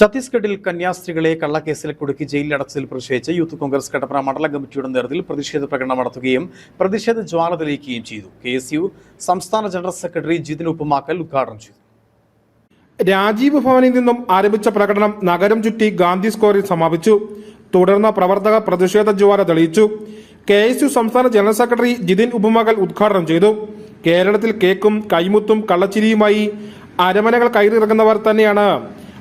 ഛത്തീസ്ഗഡിൽ കന്യാസ്ത്രീകളെ കള്ളക്കേസിൽ കുടുക്കി ജയിലിൽ അടച്ചതിൽ പ്രതിഷേധിച്ച് യൂത്ത് കോൺഗ്രസ് കട്ടപ്പന മണ്ഡല കമ്മിറ്റിയുടെ നേതൃത്വത്തിൽ പ്രതിഷേധ പ്രകടനം നടത്തുകയും പ്രതിഷേധ ജ്വാല തെളിയിക്കുകയും ചെയ്തു. കെ എസ് യു സംസ്ഥാന ജനറൽ സെക്രട്ടറി ജിതിൻ ഉപ്പുമാക്കൽ ഉദ്ഘാടനം ചെയ്തു. രാജീവ് ഭവനിൽ നിന്നും ആരംഭിച്ച പ്രകടനം നഗരം ചുറ്റി ഗാന്ധി സ്ക്വയറിൽ സമാപിച്ചു. തുടർന്ന് പ്രവർത്തകർ പ്രതിഷേധ ജ്വാല തെളിയിച്ചു. കെ എസ് യു സംസ്ഥാന ജനറൽ സെക്രട്ടറി ജിതിൻ ഉപ്പുമാക്കൽ ഉദ്ഘാടനം ചെയ്തു. കേരളത്തിൽ കേക്കും കൈമുത്തും കള്ളച്ചിരിയുമായി അരമനകൾ കയറിയിറങ്ങുന്നവർ തന്നെയാണ്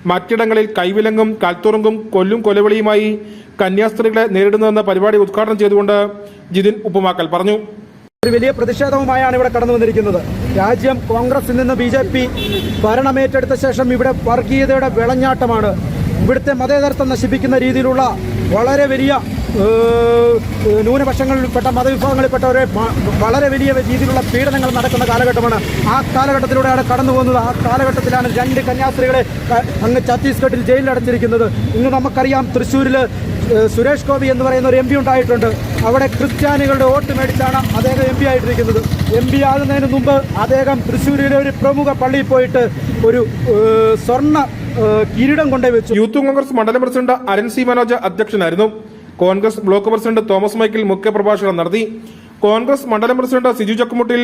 മറ്റിടങ്ങളിൽ കൈവിലങ്ങും കൽത്തുറുങ്കും കൊല്ലും കൊലവിളിയുമായി കന്യാസ്ത്രീകളെ നേരിടുന്നതെന്ന പരിപാടി ഉദ്ഘാടനം ചെയ്തുകൊണ്ട് ജിതിൻ ഉപ്പുമാക്കൽ പറഞ്ഞു. ഒരു വലിയ പ്രതിഷേധവുമായാണ് ഇവിടെ കടന്നു വന്നിരിക്കുന്നത്. രാജ്യം കോൺഗ്രസിൽ നിന്ന് ബി ജെ പി ഭരണമേറ്റെടുത്ത ശേഷം ഇവിടെ വർഗീയതയുടെ വിളഞ്ഞാട്ടമാണ്. ഇവിടുത്തെ മതേതരത്വം നശിപ്പിക്കുന്ന രീതിയിലുള്ള വളരെ വലിയ ന്യൂനപക്ഷങ്ങളിൽപ്പെട്ട മതവിഭാഗങ്ങളിൽപ്പെട്ടവരെ വളരെ വലിയ രീതിയിലുള്ള പീഡനങ്ങൾ നടക്കുന്ന കാലഘട്ടമാണ്. ആ കാലഘട്ടത്തിലൂടെയാണ് കടന്നു പോകുന്നത്. ആ കാലഘട്ടത്തിലാണ് രണ്ട് കന്യാസ്ത്രീകളെ അങ്ങ് ഛത്തീസ്ഗഡിൽ ജയിലിൽ അടച്ചിരിക്കുന്നത് ഇന്ന് നമുക്കറിയാം തൃശ്ശൂരിൽ സുരേഷ് ഗോപി എന്ന് പറയുന്ന ഒരു എം പി ഉണ്ടായിട്ടുണ്ട്. അവിടെ ക്രിസ്ത്യാനികളുടെ വോട്ട് മേടിച്ചാണ് അദ്ദേഹം എം പി ആയിട്ടിരിക്കുന്നത്. എം പി ആകുന്നതിന് മുമ്പ് അദ്ദേഹം തൃശ്ശൂരിലെ ഒരു പ്രമുഖ പള്ളിയിൽ പോയിട്ട് ഒരു സ്വർണ കിരീടം കൊണ്ടേ വെച്ചു. യൂത്ത് കോൺഗ്രസ് മണ്ഡലം പ്രസിഡന്റ് അരൺ സി മനോജ് അധ്യക്ഷനായിരുന്നു. കോൺഗ്രസ് ബ്ലോക്ക് പ്രസിഡന്റ് തോമസ് മൈക്കിൾ മുഖ്യപ്രഭാഷണം നടത്തി. കോൺഗ്രസ് മണ്ഡലം president Siju Chakkumuttil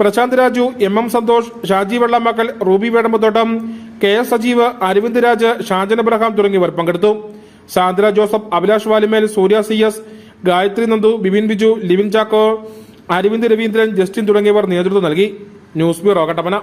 Prasanth Raju M M Santhosh Shaji Vellamakkal Ruby Vedampathottam K S Sajeev Aravind Raj Shajan Abraham തുടങ്ങിയവർ പങ്കെടുത്തു. സാന്ദ്ര ജോസഫ് അഭിലാഷ് വാലിമേൽ സൂര്യ സി എസ് ഗായത്രി നന്ദു ബിബിൻ ബിജു ലിവിൻ ചാക്കോ അരവിന്ദ് രവീന്ദ്രൻ ജസ്റ്റിൻ തുടങ്ങിയവർ നേതൃത്വം നൽകി. News bureau Kattappana.